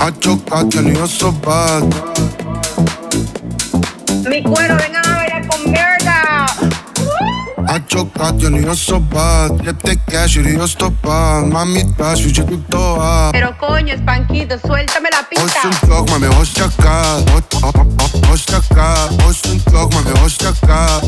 A chocarte, ni so bad. Mi cuero, vengan a bailar con mierda. I choke out, you need so bad. Get the cash, you need so bad. Mamita, si yo toa. Pero coño, espanquito, suéltame la pista. Host un clock, mami, host acá. Host acá. Un clock, mami, host acá.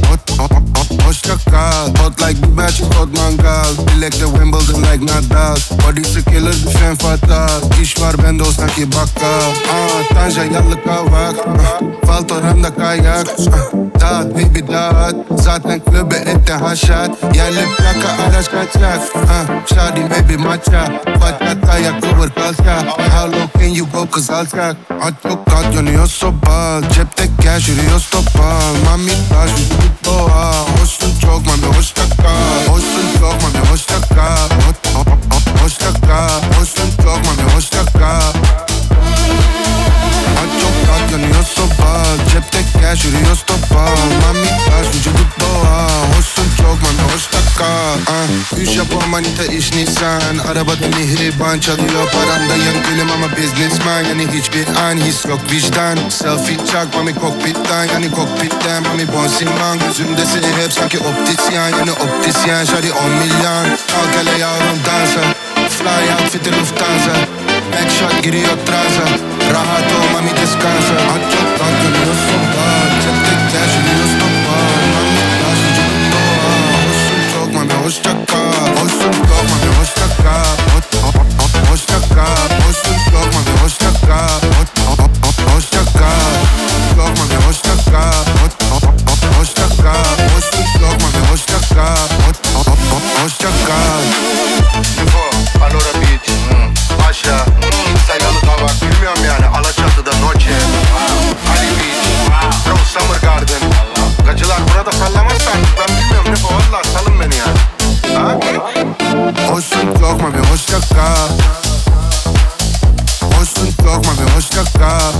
Host acá. Hot like magic, hot mangal. Bilekte Wimbledon like Nadal. Body'si killer, femme fatal. İş var bende o sanki bakkal. Ah, tanja yallı kavak. Ah, Falto ramda kayak. Ah, Dağıt baby dağıt. Zaten kulübe ette haşat. Yerli plaka araç kaçak. Ah, Shawty baby maça. Bachata ya cover kalça. How low can you go kız alçak. At çok kat yanıyor soba. Cepte cash yürüyor stopa. Mami taş vücudu kat yanıyor soba Cepte cash yürüyor stopa Mami taş vücudu doğa Hoşsun çok mami hoşça kal ah, Üç yapı manita iş nisan Arabada mihriban çalıyor. Paramda yan gülüm ama businessman. Yani hiçbir an his yok vicdan. Selfie çak mami kokpitten. Yani kokpitten mami bon siman Gözümde seni hep sanki optisyen. Yani optisyen şari 10 milyon. Kalk hele yavrum dansa. Fly outfit Lufthansa шагири от трасса Рага то, мами, descansa А чё так, я не солдат Чё ты тяжи, не уступай Мами, даже чё готова Очень чок, маме, очень чака Очень чок, маме, очень чака Очень чака Очень чок, маме, очень чака Очень чака Чок, маме, очень чака Очень чака Очень чок, маме, очень чака Очень чака Его, алло, рабить Маша korkma bir hoşça kal? Boşsun korkma bir hoşça kal?